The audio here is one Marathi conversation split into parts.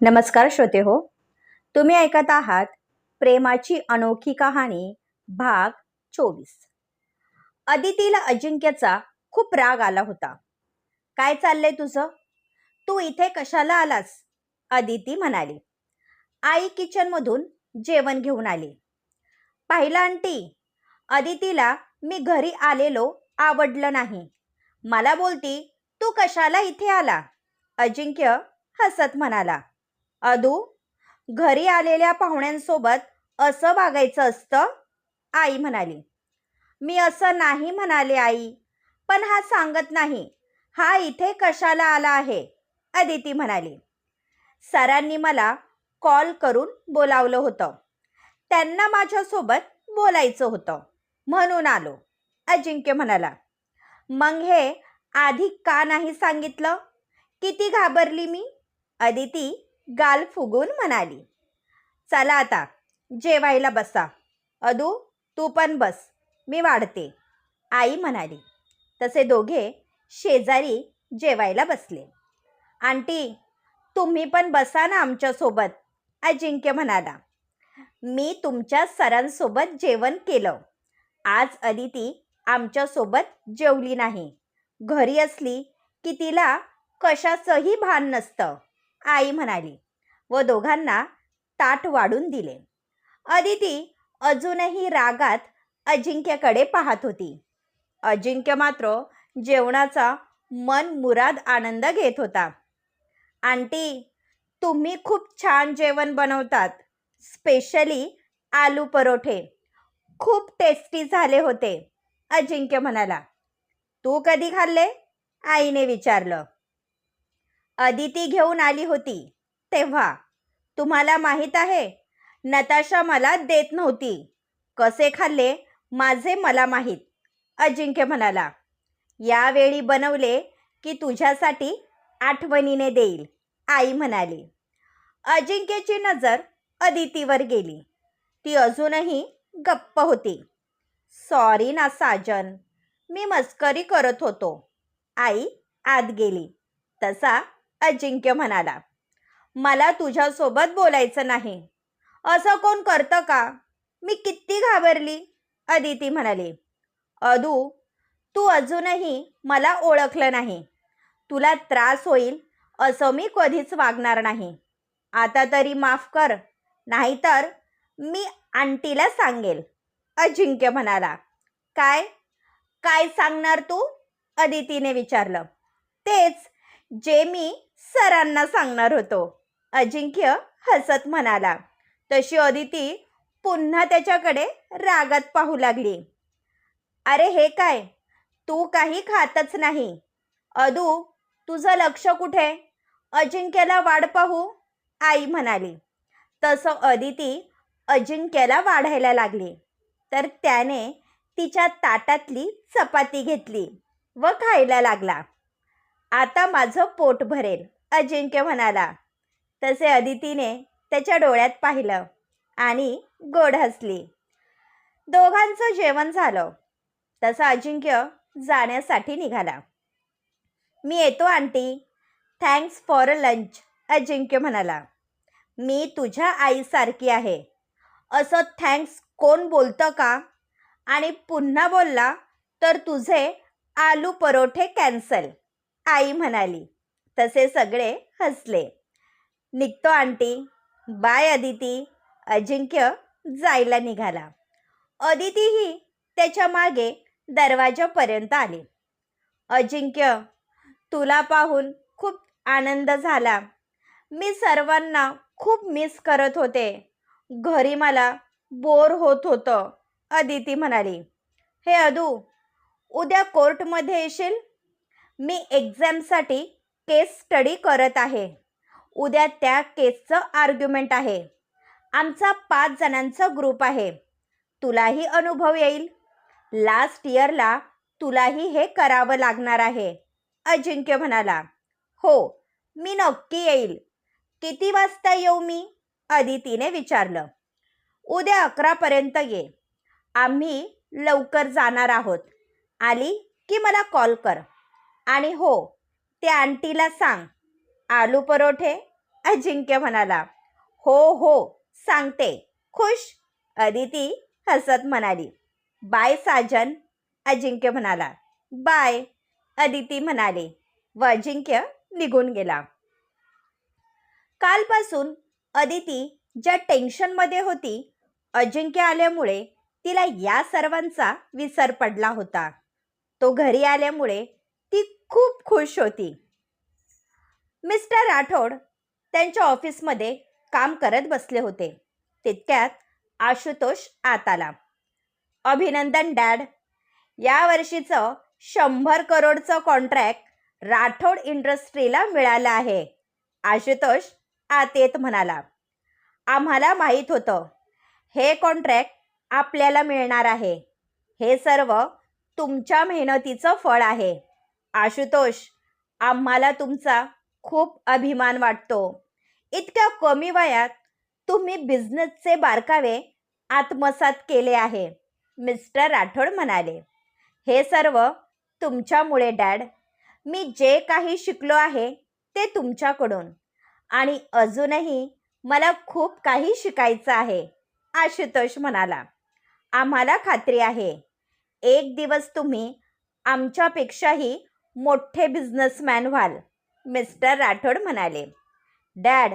नमस्कार श्रोते हो तुम्ही ऐकत आहात प्रेमाची अनोखी कहाणी भाग चोवीस. अदितीला अजिंक्यचा खूप राग आला होता. काय चाललंय तुझं? तू इथे कशाला आलास? अदिती म्हणाली. आई किचनमधून जेवण घेऊन आली. पाहिलं आंटी अदितीला मी घरी आलेलो आवडलं नाही. मला बोलती तू कशाला इथे आला? अजिंक्य हसत म्हणाला. अदू घरी आलेल्या पाहुण्यांसोबत असं वागायचं असतं? आई म्हणाली. मी असं नाही म्हणाले आई पण हा सांगत नाही. हा इथे कशाला आला आहे? अदिती म्हणाली. सरांनी मला कॉल करून बोलावलं होतं. त्यांना माझ्यासोबत बोलायचं होतं. म्हणून आलो. अजिंक्य म्हणाला. मग हे आधी का नाही सांगितलं? किती घाबरली मी? अदिती गाल फुगून म्हणाली चला आता जेवायला बसा. अदू तू पण बस मी वाढते. आई म्हणाली. तसे दोघे शेजारी जेवायला बसले. आंटी तुम्ही पण बसा ना आमच्यासोबत अजिंक्य म्हणाला. मी तुमच्या सरांसोबत जेवण केलं. आज अदिती आमच्यासोबत जेवली नाही. घरी असली की तिला कशाचंही भान नसतं. आई म्हणाली. व दोघांना ताट वाढून दिले. अदिती अजूनही रागात अजिंक्यकडे पाहत होती. अजिंक्य मात्र जेवणाचा मन मुराद आनंद घेत होता. आंटी तुम्ही खूप छान जेवण बनवतात स्पेशली आलू परोठे. खूप टेस्टी झाले होते अजिंक्य म्हणाला. तू कधी खाल्ले? आईने विचारलं. अदिती घेऊन आली होती. तेव्हा तुम्हाला माहीत आहे नताशा मला देत नव्हती. कसे खाल्ले माझे मला माहीत. अजिंक्य म्हणाला यावेळी बनवले की तुझ्यासाठी आठवणीने देईल आई म्हणाली. अजिंक्यची नजर अदितीवर गेली. ती अजूनही गप्प होती. सॉरी ना साजन. मी मस्करी करत होतो. आई आत गेली. तसा अजिंक्य म्हणाला. मला तुझ्यासोबत बोलायचं नाही. असं कोण करतं का? मी किती घाबरली अदिती म्हणाली. अदू तू अजूनही मला ओळखलं नाही. तुला त्रास होईल असं मी कधीच वागणार नाही. आता तरी माफ कर नाहीतर मी आंटीला सांगेल अजिंक्य म्हणाला. काय? काय सांगणार तू? अदितीने विचारलं. तेच जे मी सरांना सांगणार होतो. अजिंक्य हसत म्हणाला. तशी अदिती पुन्हा त्याच्याकडे रागात पाहू लागली. अरे हे काय? तू काही खातच नाही. अदू तुझं लक्ष कुठे? अजिंक्यला वाढ पाहू आई म्हणाली. तसं अदिती अजिंक्यला वाढायला लागली. तर त्याने तिच्या ताटातली चपाती घेतली व खायला लागला. आता माझं पोट भरेल अजिंक्य म्हणाला. तसे अदितीने त्याच्या डोळ्यात पाहिलं आणि गोड हसली. दोघांचं जेवण झालं. तसं अजिंक्य जाण्यासाठी निघाला. मी येतो aunty. Thanks for lunch Ajinkya म्हणाला. मी तुझ्या आईसारखी आहे. असं थँक्स कोण बोलतं का? आणि पुन्हा बोलला तर तुझे आलू परोठे कॅन्सल. आई म्हणाली. तसे सगळे हसले. निघतो आंटी. बाय अदिती. अजिंक्य जायला निघाला. अदितीही त्याच्यामागे दरवाजापर्यंत आली. अजिंक्य तुला पाहून खूप आनंद झाला. मी सर्वांना खूप मिस करत होते. घरी मला बोर होत होतं अदिती म्हणाली. हे अदू उद्या कोर्टमध्ये येशील? मी एक्झामसाठी केस स्टडी करत आहे. उद्या त्या केसचं आर्ग्युमेंट आहे. आमचा पाच जणांचा ग्रुप आहे. तुलाही अनुभव येईल. लास्ट इयरला तुलाही हे करावं लागणार आहे. अजिंक्य म्हणाला. हो मी नक्की येईल. किती वाजता येऊ मी? अदितीने विचारलं. उद्या अकरापर्यंत ये. आम्ही लवकर जाणार आहोत. आली की मला कॉल कर. आणि हो त्या आंटीला सांग. आलू परोठे? अजिंक्य म्हणाला. हो हो सांगते. खुश? अदिती हसत म्हणाली. बाय साजन. अजिंक्य म्हणाला. बाय अदिती म्हणाले व अजिंक्य निघून गेला. कालपासून अदिती ज्या टेन्शनमध्ये होती अजिंक्य आल्यामुळे तिला या सर्वांचा विसर पडला होता. तो घरी आल्यामुळे ती खूप खुश होती. मिस्टर राठोड त्यांच्या ऑफिसमध्ये काम करत बसले होते. तितक्यात आशुतोष आत आला. अभिनंदन डॅड. यावर्षीचं शंभर करोडचं कॉन्ट्रॅक्ट राठोड इंडस्ट्रीला मिळालं आहे. आशुतोष आत येत म्हणाला. आम्हाला माहीत होतं. हे कॉन्ट्रॅक्ट आपल्याला मिळणार आहे. हे सर्व तुमच्या मेहनतीचं फळ आहे. आशुतोष आम्हाला तुमचा खूप अभिमान वाटतो. इतक्या कमी वयात तुम्ही बिझनेसचे बारकावे आत्मसात केले आहे मिस्टर राठोड म्हणाले. हे सर्व तुमच्यामुळे डॅड. मी जे काही शिकलो आहे ते तुमच्याकडून. आणि अजूनही मला खूप काही शिकायचं आहे आशुतोष म्हणाला. आम्हाला खात्री आहे एक दिवस तुम्ही आमच्यापेक्षाही मोठे बिझनेसमॅन व्हाल मिस्टर राठोड म्हणाले. डॅड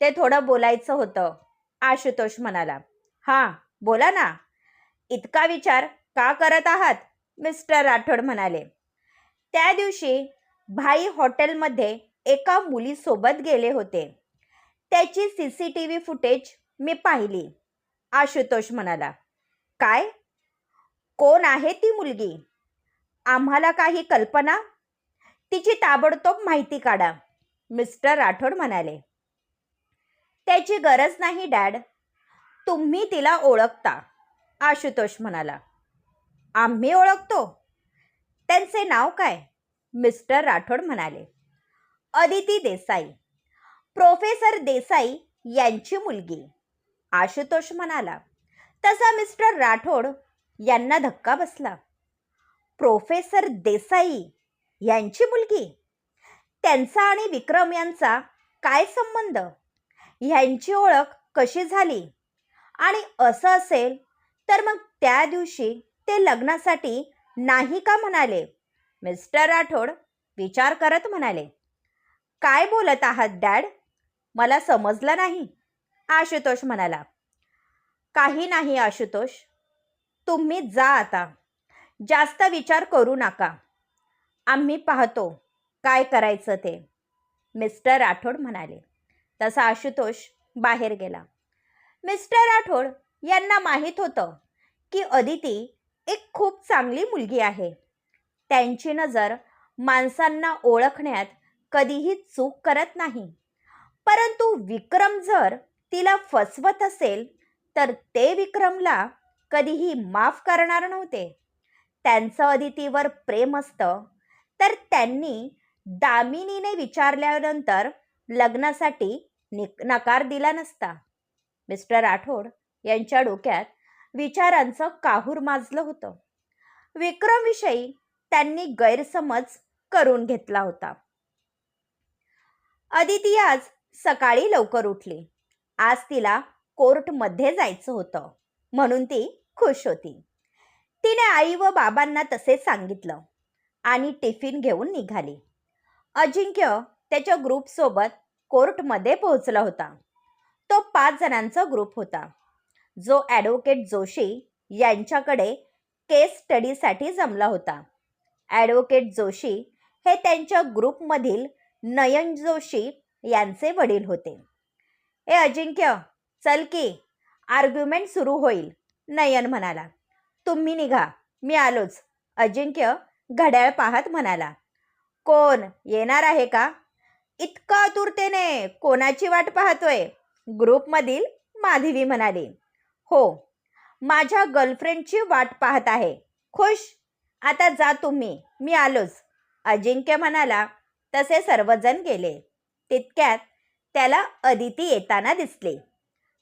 ते थोडं बोलायचं होतं आशुतोष म्हणाला. हां बोला ना. इतका विचार का करत आहात? मिस्टर राठोड म्हणाले. त्या दिवशी भाई हॉटेलमध्ये एका मुलीसोबत गेले होते. त्याची C C T V footage मी पाहिली आशुतोष म्हणाला. काय? कोण आहे ती मुलगी? आम्हाला काही कल्पना तिची ताबडतोब माहिती काढा मिस्टर राठोड म्हणाले. त्याची गरज नाही डॅड. तुम्ही तिला ओळखता आशुतोष म्हणाला. आम्ही ओळखतो. त्यांचे नाव काय? मिस्टर राठोड म्हणाले. अदिती देसाई. प्रोफेसर देसाई यांची मुलगी आशुतोष म्हणाला. तसा मिस्टर राठोड यांना धक्का बसला. प्रोफेसर देसाई यांची मुलगी. त्यांचा आणि विक्रम यांचा काय संबंध? ह्यांची ओळख कशी झाली? आणि असं असेल तर मग त्या दिवशी ते लग्नासाठी नाही का म्हणाले? मिस्टर राठोड विचार करत म्हणाले. काय बोलत आहात डॅड? मला समजलं नाही आशुतोष म्हणाला. काही नाही आशुतोष. तुम्ही जा आता. जास्त विचार करू नका. आम्ही पाहतो काय करायचं ते. मिस्टर राठोड म्हणाले. तसा आशुतोष बाहेर गेला. मिस्टर राठोड यांना माहीत होतं की अदिती एक खूप चांगली मुलगी आहे. त्यांची नजर माणसांना ओळखण्यात कधीही चूक करत नाही. परंतु विक्रम जर तिला फसवत असेल तर ते विक्रमला कधीही माफ करणार नव्हते. त्यांचं अदितीवर प्रेम असतं तर त्यांनी दामिनीने विचारल्यानंतर लग्नासाठी निक नकार दिला नसता. मिस्टर राठोड यांच्या डोक्यात विचारांचं काहूर माजलं होतं. विक्रमविषयी त्यांनी गैरसमज करून घेतला होता. अदिती आज सकाळी लवकर उठली. आज तिला कोर्टमध्ये जायचं होतं म्हणून ती खुश होती. तिने आई व बाबांना तसे सांगितलं. आणि टिफिन घेऊन निघाली. अजिंक्य त्याच्या ग्रुपसोबत कोर्टमध्ये पोहोचला होता. तो पाच जणांचा ग्रुप होता. जो ॲडव्होकेट जोशी यांच्याकडे केस स्टडीसाठी जमला होता. ॲडव्होकेट जोशी हे त्यांच्या ग्रुपमधील नयन जोशी यांचे वडील होते. ए अजिंक्य चल की आर्ग्युमेंट सुरू होईल नयन म्हणाला. तुम्ही निघा मी आलोच. अजिंक्य घड्याळ पाहत म्हणाला कोण येणार आहे का? इतका आतुरतेने कोणाची वाट पाहतोय? ग्रुपमधील माधवी म्हणाली हो माझ्या गर्लफ्रेंडची वाट पाहत आहे. खुश? आता जा तुम्ही मी आलोच. अजिंक्य म्हणाला तसे सर्वजण गेले. तितक्यात त्याला अदिती येताना दिसली.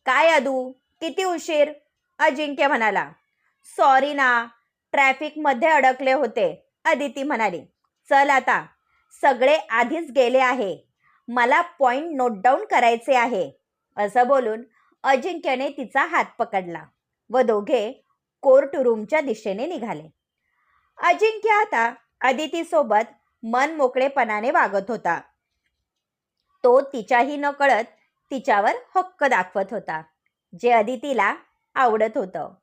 काय अदू किती उशीर? अजिंक्य म्हणाला सॉरी ना ट्रॅफिकमध्ये अडकले होते. अदिती म्हणाली चल आता सगळे आधीच गेले आहे. मला पॉइंट नोट डाऊन करायचे आहे. असं बोलून अजिंक्यने तिचा हात पकडला व दोघे कोर्ट रूमच्या दिशेने निघाले. अजिंक्य आता अदितीसोबत मन मोकळेपणाने वागत होता. तो तिच्याही न कळत तिच्यावर हक्क दाखवत होता जे अदितीला आवडत होतं.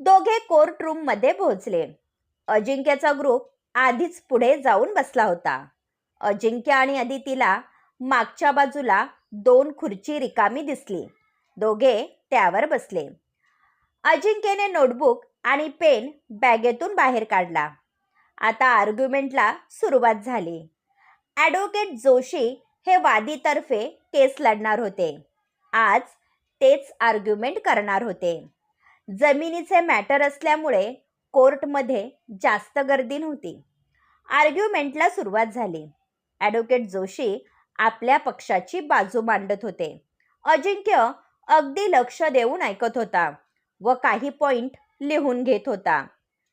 दोघे कोर्ट रूममध्ये पोहोचले. अजिंक्यचा ग्रुप आधीच पुढे जाऊन बसला होता. अजिंक्य आणि अदितीला मागच्या बाजूला दोन खुर्ची रिकामी दिसली. दोघे त्यावर बसले. अजिंक्यने नोटबुक आणि पेन बॅगेतून बाहेर काढला. आता आर्ग्युमेंटला सुरुवात झाली. ॲडव्होकेट जोशी हे वादीतर्फे केस लढणार होते. आज तेच आर्ग्युमेंट करणार होते. जमिनीचे मॅटर असल्यामुळे कोर्टमध्ये जास्त गर्दी नव्हती. आर्ग्युमेंटला सुरुवात झाली. ॲडव्होकेट जोशी आपल्या पक्षाची बाजू मांडत होते. अजिंक्य अगदी लक्ष देऊन ऐकत होता व काही पॉइंट लिहून घेत होता.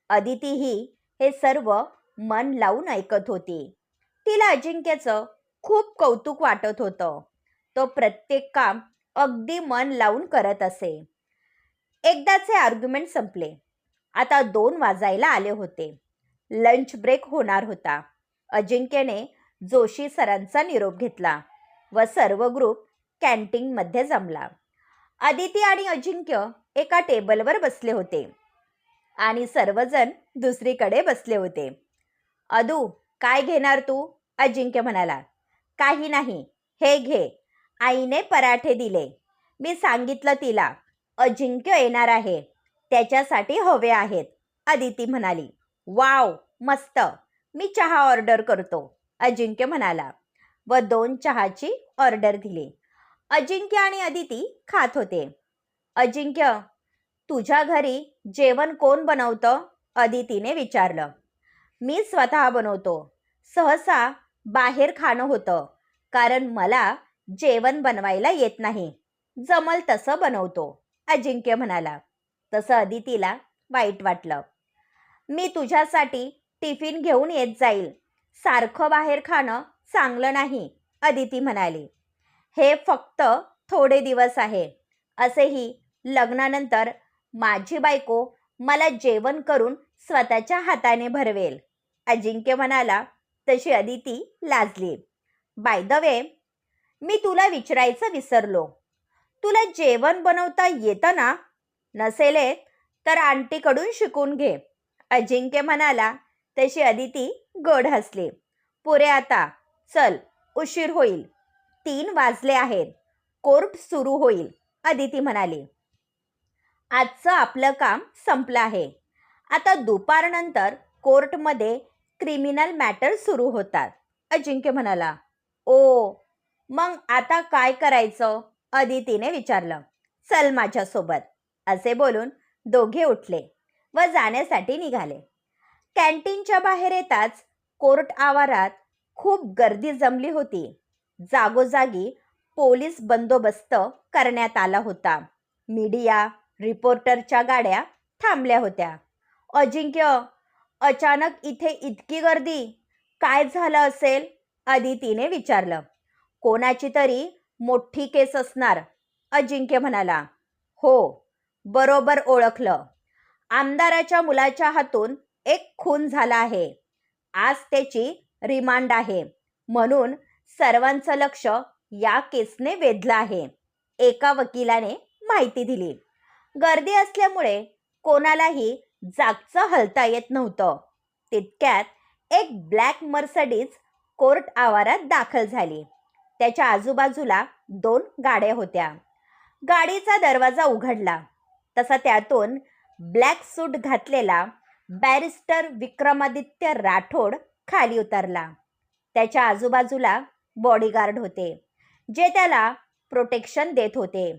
अदितीही हे सर्व मन लावून ऐकत होती. तिला अजिंक्यचं खूप कौतुक वाटत होतं. तो प्रत्येक काम अगदी मन लावून करत असे. एकदाचे आर्ग्युमेंट संपले. आता दोन वाजायला आले होते. लंच ब्रेक होणार होता. अजिंक्यने जोशी सरांचा निरोप घेतला व सर्व ग्रुप कॅन्टीनमध्ये जमला. आदिती आणि अजिंक्य एका टेबलवर बसले होते आणि सर्वजण दुसरीकडे बसले होते. अदू काय घेणार तू? अजिंक्य म्हणाला. काही नाही. हे घे. आईने पराठे दिले. मी सांगितलं तिला. अजिंक्य येणार आहे. त्याच्यासाठी हवे आहेत. अदिती म्हणाली वाव मस्त. मी चहा ऑर्डर करतो. अजिंक्य म्हणाला. व दोन चहाची ऑर्डर दिली. अजिंक्य आणि अदिती खात होते. अजिंक्य तुझ्या घरी जेवण कोण बनवतं? अदितीने विचारलं. मी स्वतः बनवतो. सहसा बाहेर खाणं होतं कारण मला जेवण बनवायला येत नाही. जमल तसं बनवतो. अजिंक्य म्हणाला. तसं अदितीला वाईट वाटलं. मी तुझ्यासाठी टिफिन घेऊन येत जाईल. सारखं बाहेर खाणं चांगलं नाही अदिती म्हणाली. हे फक्त थोडे दिवस आहे. असेही लग्नानंतर माझी बायको मला जेवण करून स्वतःच्या हाताने भरवेल. अजिंक्य म्हणाला. तशी अदिती लाजली. बाय द वे मी तुला विचारायचं विसरलो. तुला जेवण बनवता येतं ना? नसेल येत तर आंटीकडून शिकून घे. अजिंक्य म्हणाला तशी अदिती गोड हसली. पुरे आता चल उशीर होईल. तीन वाजले आहेत. कोर्ट सुरू होईल अदिती म्हणाली. आजचं आपलं काम संपलं आहे. आता दुपारनंतर कोर्टमध्ये क्रिमिनल मॅटर सुरू होतात अजिंक्य म्हणाला. ओ मग आता काय करायचं? अदितीने विचारलं. चल माझ्यासोबत. असे बोलून दोघे उठले व जाण्यासाठी निघाले. कॅन्टीनच्या बाहेर येताच कोर्ट आवारात खूप गर्दी जमली होती. जागोजागी पोलीस बंदोबस्त करण्यात आला होता. मीडिया रिपोर्टरच्या गाड्या थांबल्या होत्या. अजिंक्य अचानक इथे इतकी गर्दी काय झालं असेल? अदितीने विचारलं. कोणाची तरी मोठी केस असणार अजिंक्य म्हणाला. हो बरोबर ओळखलं. आमदाराच्या मुलाच्या हातून एक खून झाला आहे. आज त्याची रिमांड आहे. म्हणून सर्वांचं लक्ष या केसने वेधलं आहे. एका वकिलाने माहिती दिली. गर्दी असल्यामुळे कोणालाही जागचं हलता येत नव्हतं. तितक्यात एक ब्लॅक मर्सडीज कोर्ट आवारात दाखल झाली. त्याच्या आजूबाजूला दोन गाड्या होत्या. गाडीचा दरवाजा उघडला. तसा त्यातून ब्लॅक सूट घातलेला बॅरिस्टर विक्रमादित्य राठोड खाली उतरला. त्याच्या आजूबाजूला बॉडीगार्ड होते जे त्याला प्रोटेक्शन देत होते.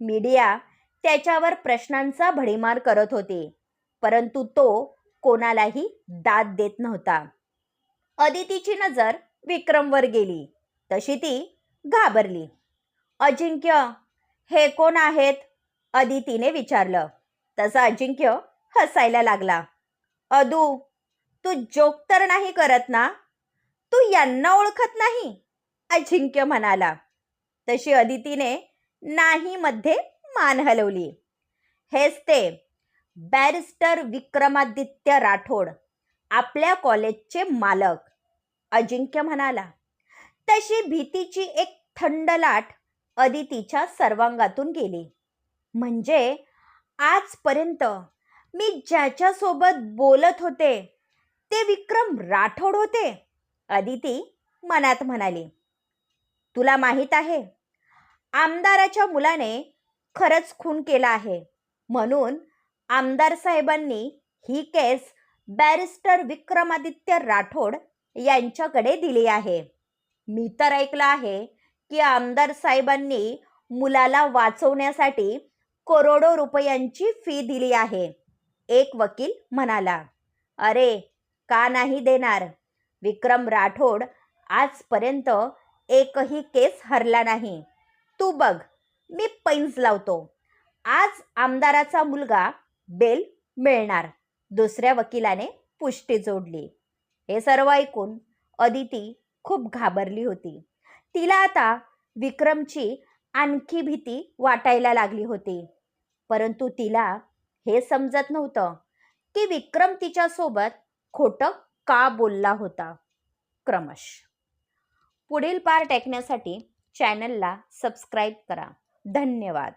मीडिया त्याच्यावर प्रश्नांचा भडीमार करत होते परंतु तो कोणालाही दाद देत नव्हता. अदितीची नजर विक्रमवर गेली तशी ती घाबरली. अजिंक्य हे कोण आहेत? अदितीने विचारलं. तसा अजिंक्य हसायला लागला. अदू तू जोक तर नाही करत ना? तू यांना ओळखत नाही? अजिंक्य म्हणाला. तशी अदितीने नाही मध्ये मान हलवली. हेच ते. बॅरिस्टर विक्रमादित्य राठोड आपल्या कॉलेजचे मालक. अजिंक्य म्हणाला. तशी भीतीची एक थंड लाट अदितीच्या सर्वांगातून गेली. म्हणजे आजपर्यंत मी ज्याच्यासोबत बोलत होते ते विक्रम राठोड होते अदिती मनात म्हणाली. तुला माहीत आहे आमदाराच्या मुलाने खरंच खून केला आहे. म्हणून आमदार साहेबांनी ही केस बॅरिस्टर विक्रमादित्य राठोड यांच्याकडे दिली आहे. मी तर ऐकलं आहे की आमदार साहेबांनी मुलाला वाचवण्यासाठी करोडो रुपयांची फी दिली आहे. एक वकील म्हणाला अरे का नाही देणार? विक्रम राठोड आजपर्यंत एकही केस हरला नाही. तू बघ मी पैंज लावतो. आज आमदाराचा मुलगा बेल मिळणार. दुसऱ्या वकिलाने पुष्टी जोडली. हे सर्व ऐकून अदिती खूप घाबरली होती. तिला आता विक्रमची आणखी भीती वाटायला लागली होती. परंतु तिला हे समजत नव्हतं की विक्रम तिच्यासोबत खोटं का बोलला होता. क्रमश. पुढील पार्ट ऐकण्यासाठी चॅनलला सबस्क्राईब करा. धन्यवाद.